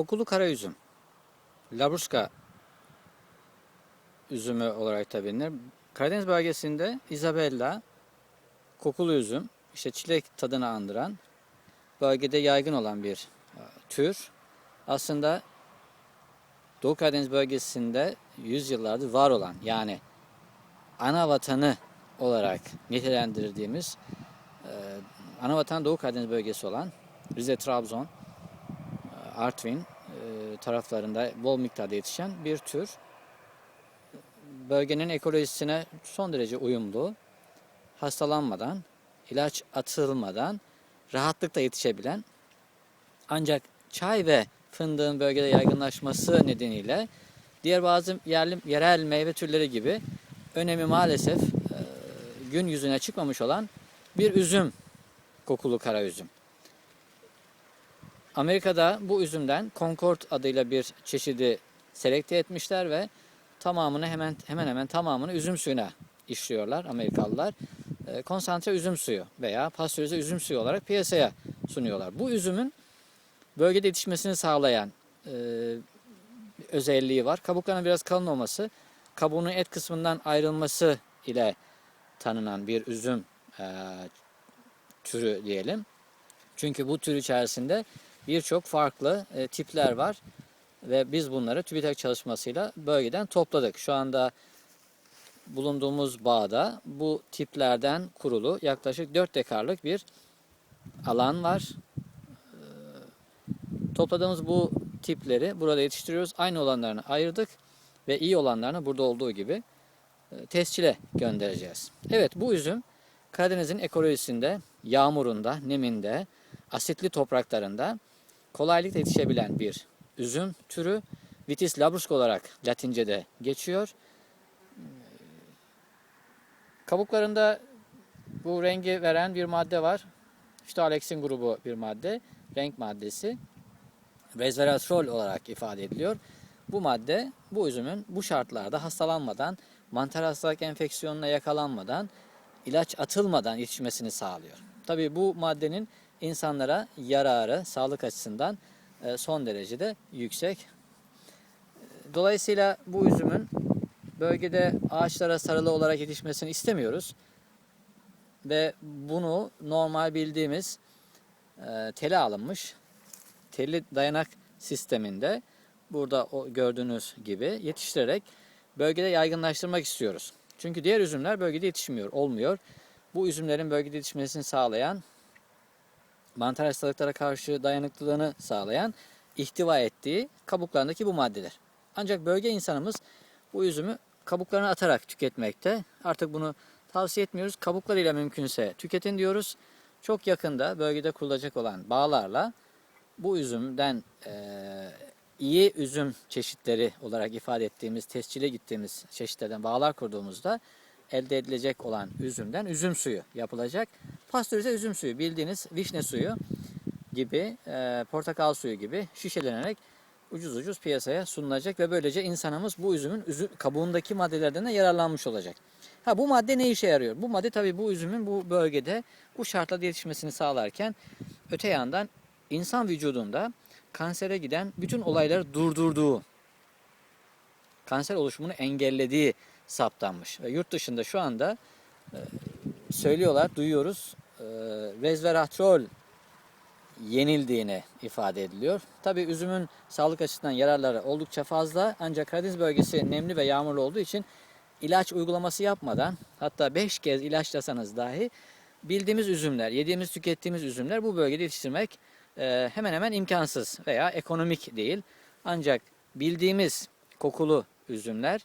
Kokulu kara üzüm. Labruska üzümü olarak da bilinir. Karadeniz bölgesinde Isabella, kokulu üzüm, işte çilek tadını andıran, bölgede yaygın olan bir e, tür. Aslında Doğu Karadeniz bölgesinde yüzyıllardır var olan yani ana vatanı olarak nitelendirdiğimiz e, ana vatan Doğu Karadeniz bölgesi olan Rize, Trabzon, e, Artvin taraflarında bol miktarda yetişen bir tür. Bölgenin ekolojisine son derece uyumlu, hastalanmadan, ilaç atılmadan rahatlıkla yetişebilen ancak çay ve fındığın bölgede yaygınlaşması nedeniyle diğer bazı yerli, yerel meyve türleri gibi önemi maalesef e, gün yüzüne çıkmamış olan bir üzüm kokulu kara üzüm. Amerika'da bu üzümden Concord adıyla bir çeşidi selekte etmişler ve tamamını hemen hemen hemen tamamını üzüm suyuna işliyorlar Amerikalılar. E, konsantre üzüm suyu veya pastörize üzüm suyu olarak piyasaya sunuyorlar. Bu üzümün bölgede yetişmesini sağlayan e, özelliği var. Kabuklarının biraz kalın olması, kabuğunun et kısmından ayrılması ile tanınan bir üzüm e, türü diyelim. Çünkü bu tür içerisinde birçok farklı e, tipler var ve biz bunları TÜBİTAK çalışmasıyla bölgeden topladık. Şu anda bulunduğumuz bağda bu tiplerden kurulu yaklaşık 4 dekarlık bir alan var. Ee, Topladığımız bu tipleri burada yetiştiriyoruz. Aynı olanlarını ayırdık ve iyi olanlarını burada olduğu gibi e, tescile göndereceğiz. Evet bu üzüm Karadeniz'in ekolojisinde, yağmurunda, neminde, asitli topraklarında kolaylıkla yetişebilen bir üzüm türü. Vitis labrusca olarak Latince'de geçiyor. Kabuklarında bu rengi veren bir madde var. İşte Alexin grubu bir madde. Renk maddesi. Resveratrol olarak ifade ediliyor. Bu madde bu üzümün bu şartlarda hastalanmadan, mantar hastalık enfeksiyonuna yakalanmadan, ilaç atılmadan yetişmesini sağlıyor. Tabii bu maddenin insanlara yararı sağlık açısından e, son derecede yüksek. Dolayısıyla bu üzümün bölgede ağaçlara sarılı olarak yetişmesini istemiyoruz. Ve bunu normal bildiğimiz e, tele alınmış telli dayanak sisteminde burada gördüğünüz gibi yetiştirerek bölgede yaygınlaştırmak istiyoruz. Çünkü diğer üzümler bölgede yetişmiyor, olmuyor. Bu üzümlerin bölgede yetişmesini sağlayan, mantar hastalıklara karşı dayanıklılığını sağlayan, ihtiva ettiği kabuklarındaki bu maddeler. Ancak bölge insanımız bu üzümü kabuklarını atarak tüketmekte. Artık bunu tavsiye etmiyoruz. Kabuklarıyla mümkünse tüketin diyoruz. Çok yakında bölgede kurulacak olan bağlarla bu üzümden e, iyi üzüm çeşitleri olarak ifade ettiğimiz, tescile gittiğimiz çeşitlerden bağlar kurduğumuzda elde edilecek olan üzümden üzüm suyu yapılacak. Pastörize üzüm suyu bildiğiniz vişne suyu gibi, e, portakal suyu gibi şişelenerek ucuz ucuz piyasaya sunulacak ve böylece insanımız bu üzümün üzüm, kabuğundaki maddelerden de yararlanmış olacak. Ha bu madde ne işe yarıyor? Bu madde tabii bu üzümün bu bölgede bu şartlarda yetişmesini sağlarken öte yandan insan vücudunda kansere giden bütün olayları durdurduğu, kanser oluşumunu engellediği saptanmış. Ve yurt dışında şu anda e, söylüyorlar, duyuyoruz, e, resveratrol yenildiğini ifade ediliyor. Tabi üzümün sağlık açısından yararları oldukça fazla ancak Karadeniz bölgesi nemli ve yağmurlu olduğu için ilaç uygulaması yapmadan hatta 5 kez ilaçlasanız dahi bildiğimiz üzümler, yediğimiz tükettiğimiz üzümler bu bölgede yetiştirmek e, hemen hemen imkansız veya ekonomik değil. Ancak bildiğimiz kokulu üzümler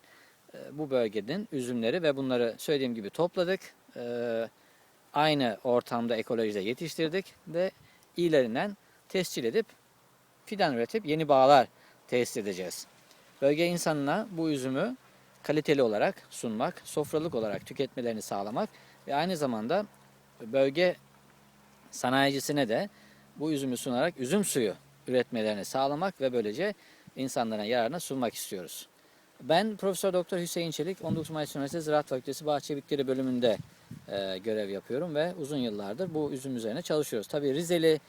e, bu bölgenin üzümleri ve bunları söylediğim gibi topladık. E, aynı ortamda ekolojide yetiştirdik ve iyilerinden tescil edip fidan üretip yeni bağlar tesis edeceğiz. Bölge insanına bu üzümü kaliteli olarak sunmak, sofralık olarak tüketmelerini sağlamak ve aynı zamanda bölge sanayicisine de bu üzümü sunarak üzüm suyu üretmelerini sağlamak ve böylece insanlara yararına sunmak istiyoruz. Ben Profesör Doktor Hüseyin Çelik, 19 Mayıs Üniversitesi Ziraat Fakültesi Bahçe Bitkileri bölümünde e, görev yapıyorum ve uzun yıllardır bu üzüm üzerine çalışıyoruz. Tabii Rizeli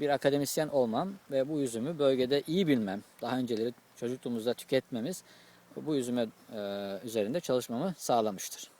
bir akademisyen olmam ve bu üzümü bölgede iyi bilmem, daha önceleri çocukluğumuzda tüketmemiz bu üzüme e, üzerinde çalışmamı sağlamıştır.